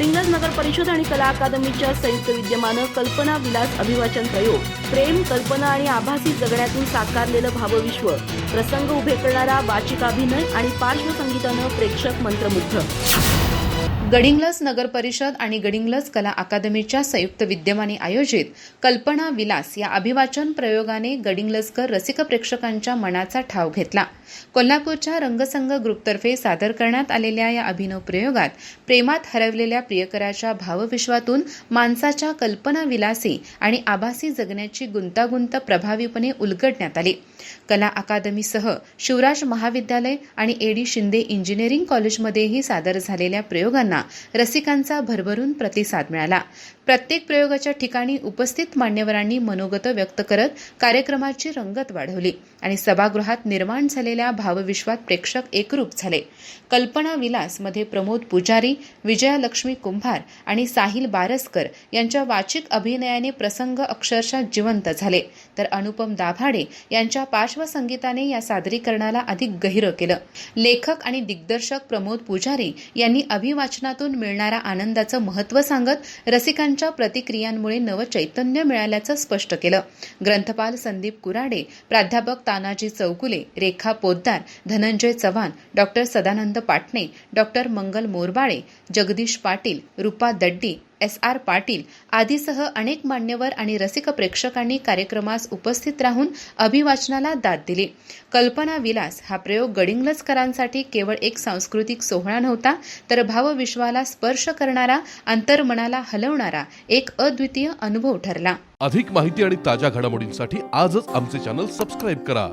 गडिंग्लज नगर परिषद आणि कला अकादमीच्या संयुक्त विद्यमानं कल्पना विलास अभिवाचन प्रयोग प्रेम कल्पना आणि आभासी जगण्यातून साकारलेलं भावविश्व प्रसंग उभे करणारा वाचिकाभिनय आणि पार्श्वसंगीतानं प्रेक्षक मंत्रमुग्ध. गडिंग्लज नगर परिषद आणि गडिंग्लज कला अकादमीच्या संयुक्त विद्यमाने आयोजित कल्पना विलास या अभिवाचन प्रयोगाने गडिंग्लजकर रसिक प्रेक्षकांच्या मनाचा ठाव घेतला. कोल्हापूरच्या रंगसंग ग्रुपतर्फे सादर करण्यात आलेल्या या अभिनव प्रयोगात प्रेमात हरवलेल्या प्रियकराच्या भावविश्वातून माणसाच्या कल्पना विलासी आणि आभासी जगण्याची गुंतागुंत प्रभावीपणे उलगडण्यात आली. कला अकादमीसह शिवराज महाविद्यालय आणि एडी शिंदे इंजिनिअरिंग कॉलेजमध्येही सादर झालेल्या प्रयोगांना प्रयोगांना रसिकांचा भरभरून प्रतिसाद मिळाला. प्रत्येक प्रयोगाच्या ठिकाणी उपस्थित मान्यवरांनी मनोगत व्यक्त करत कार्यक्रमाची रंगत वाढवली आणि सभागृहात निर्माण झालेल्या भावविश्वात प्रेक्षक एकरूप झाले. कल्पना विलासमध्ये प्रमोद पुजारी विजयालक्ष्मी कुंभार आणि साहिल बारसकर यांच्या वाचिक अभिनयाने प्रसंग अक्षरशः जिवंत झाले. तर अनुपम दाभाडे यांच्या पार्श्वसंगीताने या सादरीकरणाला अधिक गहिरं केलं. लेखक आणि दिग्दर्शक प्रमोद पुजारी यांनी अभिवाचना अभिवाचनातून मिळणारा आनंदाचं महत्त्व सांगत रसिकांच्या प्रतिक्रियांमुळे नवचैतन्य मिळाल्याचं स्पष्ट केलं. ग्रंथपाल संदीप कुराडे प्राध्यापक Tanaji Chaukule Rekha Poddar Dhananjay Chavan doctor Sadanand Patne doctor Mangal Morbale Jagdish Patil Rupa Daddi S R Patil आदीसह अनेक मान्यवर आणि रसिक प्रेक्षकांनी कार्यक्रमास उपस्थित राहून अभिवाचनाला दाद दिली. कल्पना विलास हा प्रयोग गडिंगलजकरांसाठी केवळ एक सांस्कृतिक सोहळा नव्हता तर भावविश्वाला स्पर्श करणारा अंतर्मनाला हलवणारा एक अद्वितीय अनुभव ठरला. अधिक माहिती आणि ताज्या घडामोडींसाठी आजच आमचे चॅनल सबस्क्राईब करा.